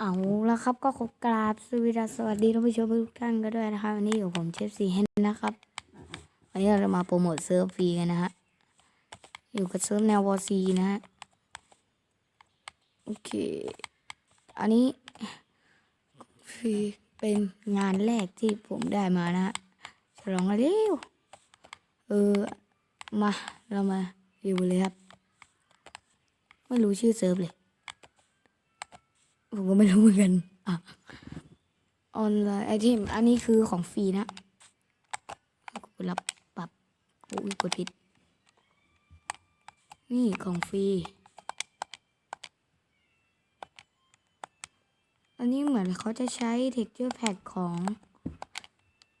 เอาล้วครับก็ขอกราบสวัสดีสวัสดีท่านผู้ชมทุกท่านก็ด้วยนะครับวันนี้อยู่ผมเชฟซีเฮนนะครับวันนี้เราจะมาโปรโมทเซิร์ฟฟรีกันนะฮะอยู่กับเซิร์ฟแนววอซีนะฮะโอเค อันนี้คือเป็นงานแรกที่ผมได้มานะฮะฉลองกันเร็วเออมาเรามาดูเลยครับ ไม่รู้ชื่อเซิร์ฟเลย ผมก็ไม่รู้เหมือนกันอะออนไลน์ไอเทมอันนี้คือของฟรีนะกดรับปรับอุ้ยกดผิด นี่ของฟรี อันนี้เหมือนเขาจะใช้ texture pack ของ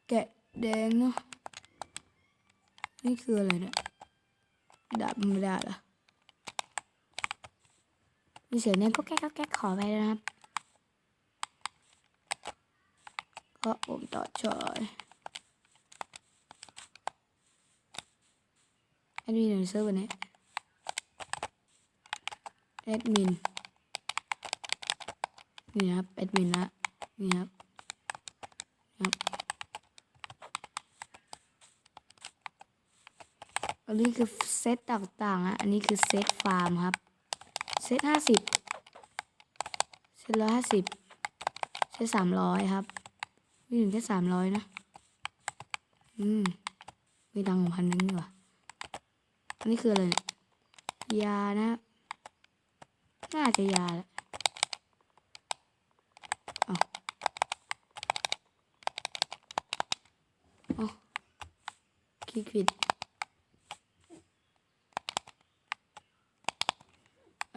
แกะแดงเนาะนี่คืออะไรเนี่ยดาบไม่ได้เหรอ มีเสียงเนี่ยก็แก๊กก็แก๊กขอไปแล้วนะครับ ก็ผมต่อจอยแอดมินในเซิร์ฟเวอร์นี้แอดมินนี่ครับแอดมินละนี่ครับครับอันนี้คือเซตต่างๆอะอันนี้คือเซตฟาร์มครับ เซตห้าสิบเซตร้อยห้าสิบเซตสามร้อยครับ มีถึงแค่สามร้อยนะ อืม มีตังค์พันหนึงดีกว่าอันนี้คืออะไรเนี่ยยานะน่าจะยาแหละเอาเอาคลิกผิด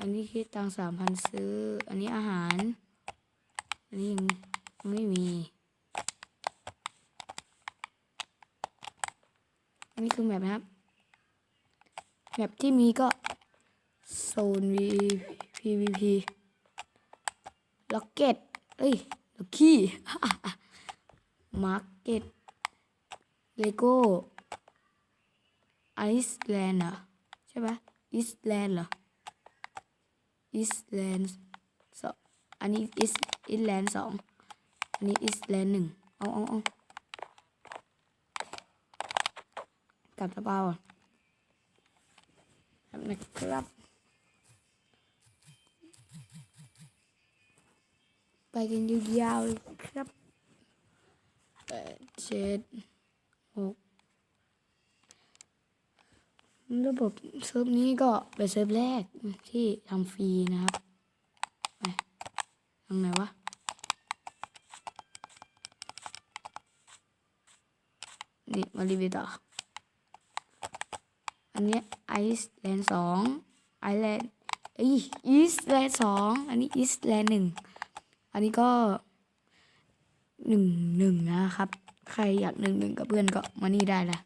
อันนี้คิดตังสามพันซื้อ อันนี้อาหาร อันนี้ยังไม่มี อันนี้คือแมปนะครับ แมปที่มีก็โซน V PVP ล็อกเก็ต เอ้ยล็อกกี้มาร์เก็ต เลโก้ไอซ์แลนด์เหรอ ใช่ปะอิสแลนด์เหรอ อิสแลนด์สองอันนี้อิสอิสแลนด์สองอันนี้อิสแลนด์หนึ่งเอาเอาเอากลับตะเปาครับนะครับ ไปกันยาวๆเลยครับแปดเจ็ดหก ระบบเซิร์ฟนี้ก็เป็นเซิร์ฟแรกที่ทำฟรีนะครับไปทางไหนวะนี่มารีวิวต่อ อันนี้ไอซ์แลนด์สองไอแลนด์อีอีสแลนด์สองอันนี้อีสแลนด์หนึ่งอันนี้ก็หนึ่งหนึ่งนะครับ ใครอยากหนึ่งหนึ่งกับเพื่อนก็มานี่ได้ละ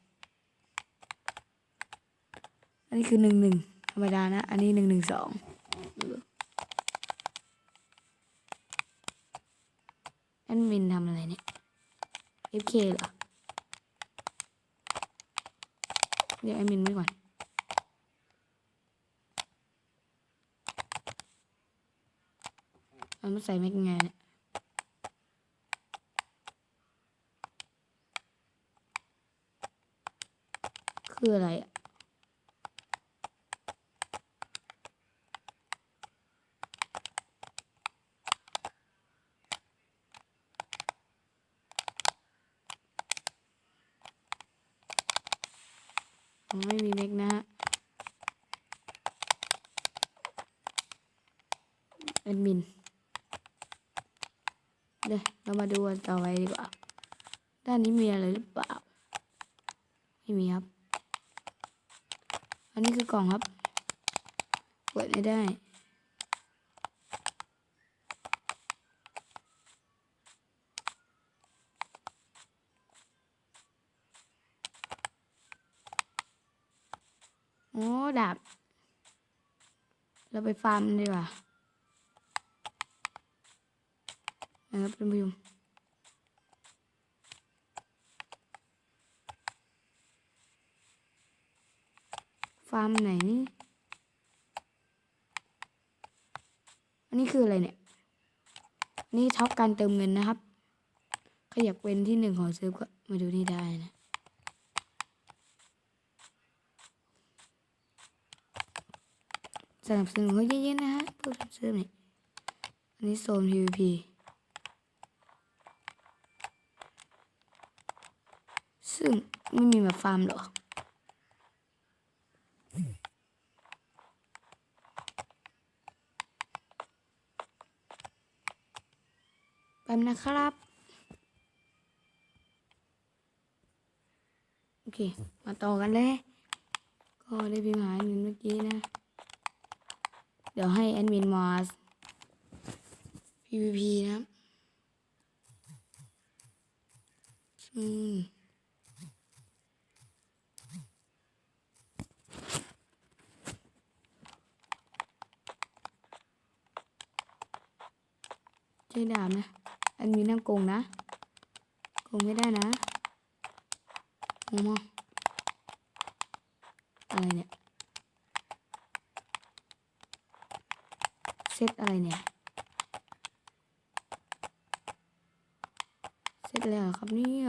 อันนี้คือหนึ่งหนึ่งธรรมดานะ อันนี้หนึ่งหนึ่งสองแอดมินทำอะไรเนี่ย FK เหรอ เดี๋ยวแอดมินไว้ก่อน มันมาใส่แม็กไงเนี่ยคืออะไรอะ ไม่มีแม็กนะฮะ แอดมินเดี๋ยวเรามาดูต่อไปดีกว่า ด้านนี้มีอะไรหรือเปล่า ไม่มีครับ อันนี้คือกล่องครับ เปิดไม่ได้ โอ้ดาบ เราไปฟาร์มดีกว่า นะครับท่านผู้ชมฟาร์มไหนนี่ อันนี้คืออะไรเนี่ย นี่ท็อปการเติมเงินนะครับใครอยากเป็นที่หนึ่งของเซิร์ฟก็มาดูนี่ได้นะสนับสนุนเขาเยอะๆนะฮะพวกทำเซิร์ฟนี่อันนี้โซน PVP ซึ่งไม่มีแบบฟาร์มหรอแป๊บนะครับ โอเค มาต่อกันเลย ก็ได้พิมพ์หาเงินเมื่อกี้นะ เดี๋ยวให้แอดมินมา PVP นะอืม ใช้ดาบนะแอดมินน้ำโกงนะโกงไม่ได้นะโอ้โหอะไรเนี่ยเซตอะไรเนี่ยเซตอะไรเหรอครับเนี่ย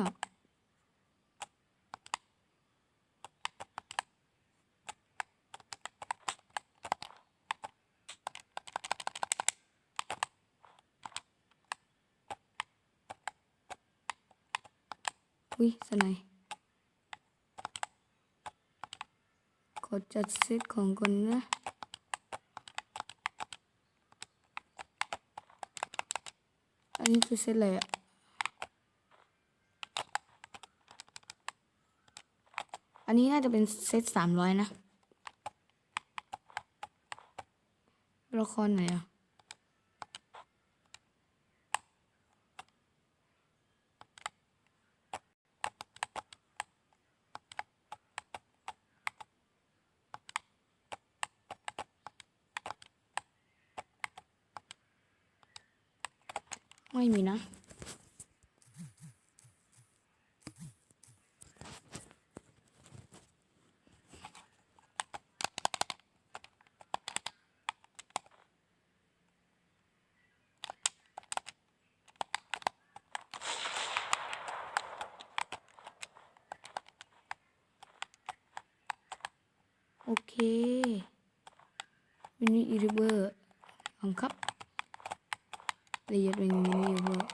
อุ้ยสไนยขอจัดเซตของก่อนนะอันนี้คือเซตอะไรอะอันนี้น่าจะเป็นเซตสามร้อยนะละครไหนอะ เคมินิอีริเบอร์บังคับละเอียดเป็นมินิอีริเบอร์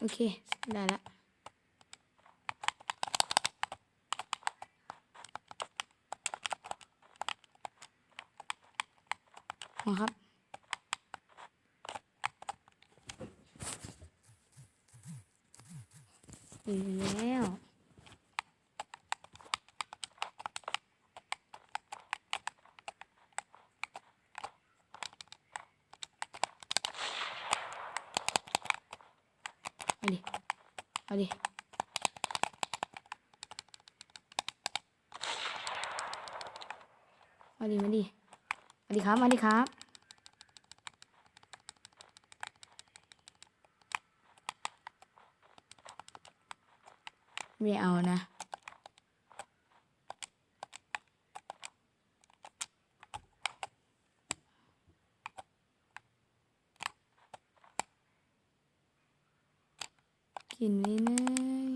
โอเค ได้ละมาครับ อีกแล้ว เอาดิ มาดิมาดิมาดิมาดิครับมาดิครับไม่เอานะ กินไม่เลย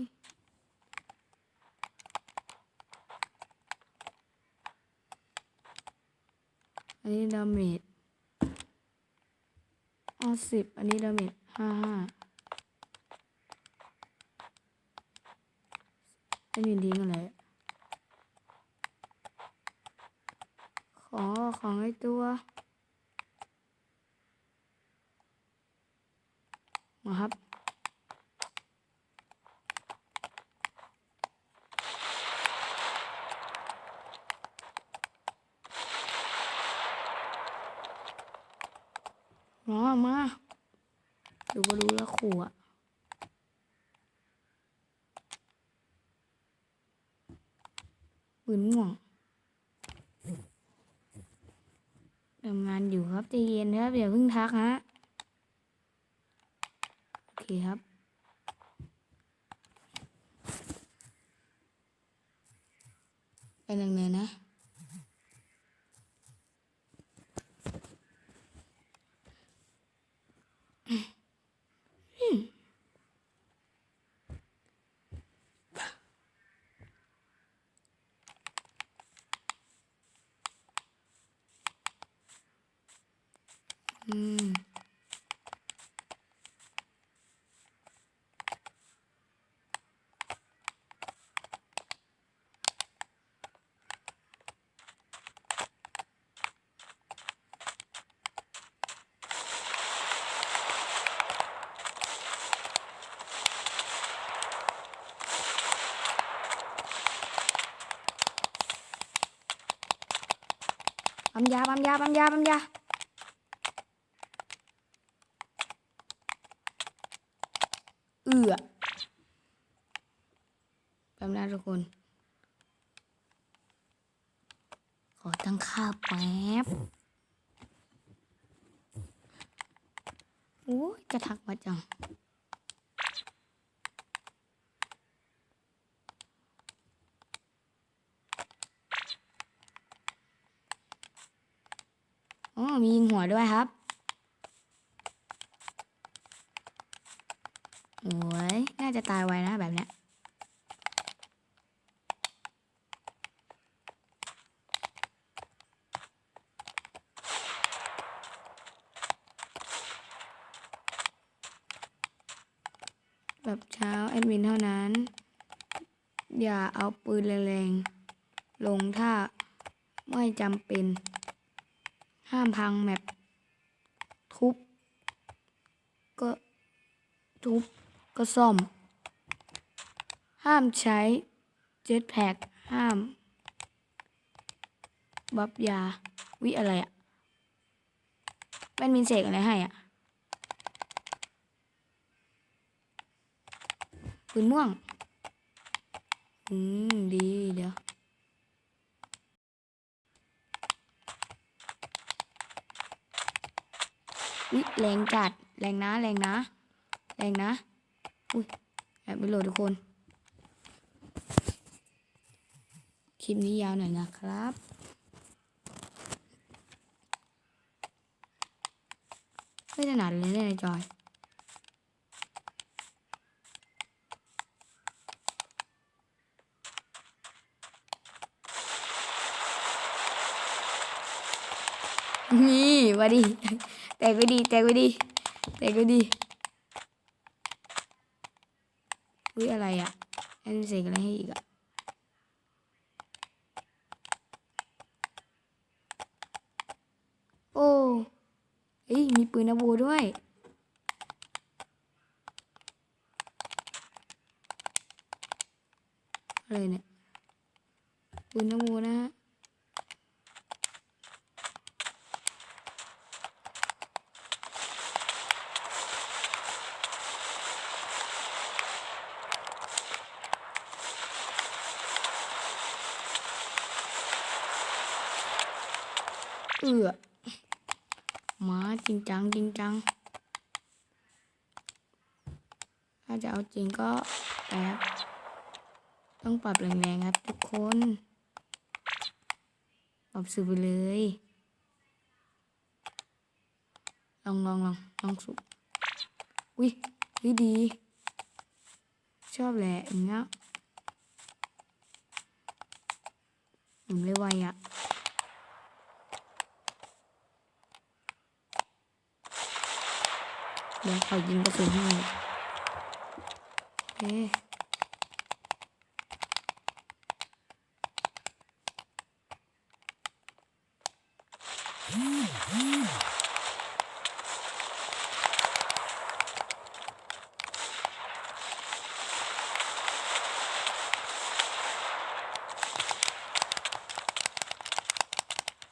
อั นนี้ดาเมจอ๋อสิบอันนี้ดาเมจห้าห้าไม่มีทิ้งอะไรอะขอของไอ้ตัวมาครับ มามาดูก็รู้แล้วขู่อะปืนม่วงทำงานอยู่ครับใจเย็นครับอย่าเพิ่งทักฮะโอเคครับโเป็นหนึ่งเลยนะ อืมปั๊มยาปั๊มยาปั๊มยาปั๊มยา เอือแป๊บนะทุ กคน ขอตั้งค่าแป๊บโอ้ยจะทักมาจังอ๋อมียิงหัวด้วยครับโอ้ยน่าจะตายไวนะแบบเนี้ย แบบเช้าแอดมินเท่านั้น อย่าเอาปืนแรงๆ ลงถ้าไม่จำเป็น ห้ามพังแมปทุบ ก็ทุบ ก็ซ่อม ห้ามใช้เจ็ตแพ็กห้าม บับยา วิอะไรอะแมนมินเสกอะไรให้อะ ปืนม่วง อืม ดีเดี๋ยววิแรงจัด แรงนะ แรงนะ แรงนะ อุ้ยแอบไปโหลดทุกคน คลิปนี้ยาวหน่อยนะครับไม่ถนัดเลยเนี่ยในจอย นี่มาดิแตกไปดี แตกไปดี แตกไปดีอุ้ยอะไรอะแอนเสกอะไรให้อีกอะโอ้เอ้ยมีปืนอาโบด้วยอะไรเนี่ยปืนอาโบนะฮะ เอือหมา จริงจังจริงจัง ถ้าจะเอาจริงก็แป๊บต้องปรับแรงๆครับทุกคน ปรับสูบไปเลย ลองลองลองลองสูบอุ้ยวิดี ชอบแหละอย่างเงี้ยผมเลยไวอะ ดี๋ยวขอยิงกระสุนให้โอเค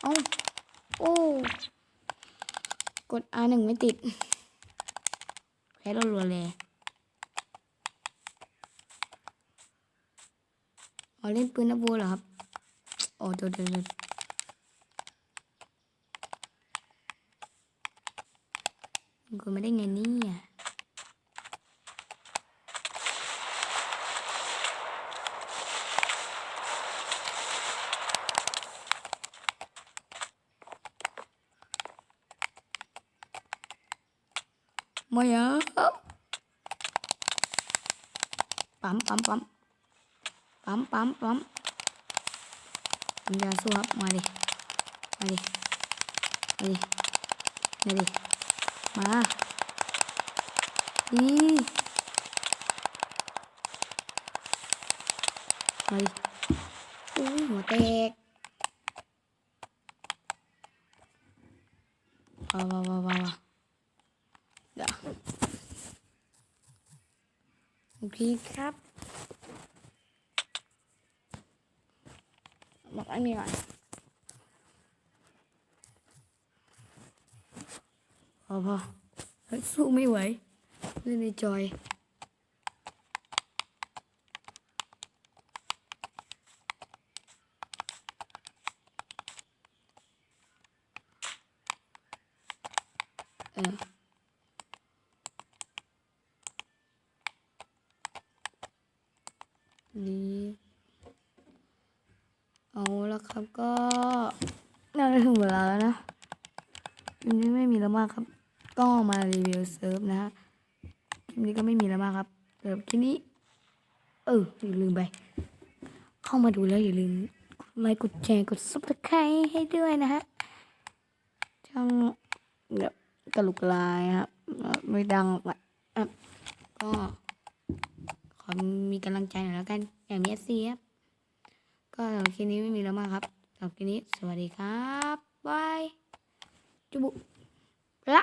เอ้าโอ้ กด R หนึ่งไม่ติด แพ้รัวๆเลยอ๋อเล่นปืนนับโบเหรอครับอ๋อเดี๋ยวเดี๋ยวเดี๋ยวกูไม่ได้ไงเนี่ยไม่เอาปั๊มปั๊มปั๊มปั๊มปั๊มปั๊มผมจะ สู้ครับมาดิมาดิมาดิมาดิมาดีมาดิอุ้ยหัวแตกว้าวว้าวว้าวว้าวเดี๋ยว พีคครับบอกไอ้นี่ก่อนพอพอเฮ้ยสู้ไม่ไหวเล่นในจอย เออนี่เอาละครับก็น่าจะถึงเวลาแล้วนะคลิป นี้ไม่มีแล้วมากครับก็มารีวิวเซิร์ฟนะฮะคลิปนี้ก็ไม่มีแล้วมากครับเซิร์ฟคลิปนี้ เอออย่าลืมไป เข้ามาดูแล้วอย่าลืมกดไลค์กดแชร์กดซับสไครต์ให้ด้วยนะฮะช่างแบบกระลุกกระลายครับไม่ดังหรอกอะอะก็ขอมีกำลังใจหน่อยแล้วกันอย่างนี้สิครับก็สำหรับคลิปนี้ไม่มีแล้วมากครับสำหรับคลิปนี้สวัสดีครับบาย จุบุละ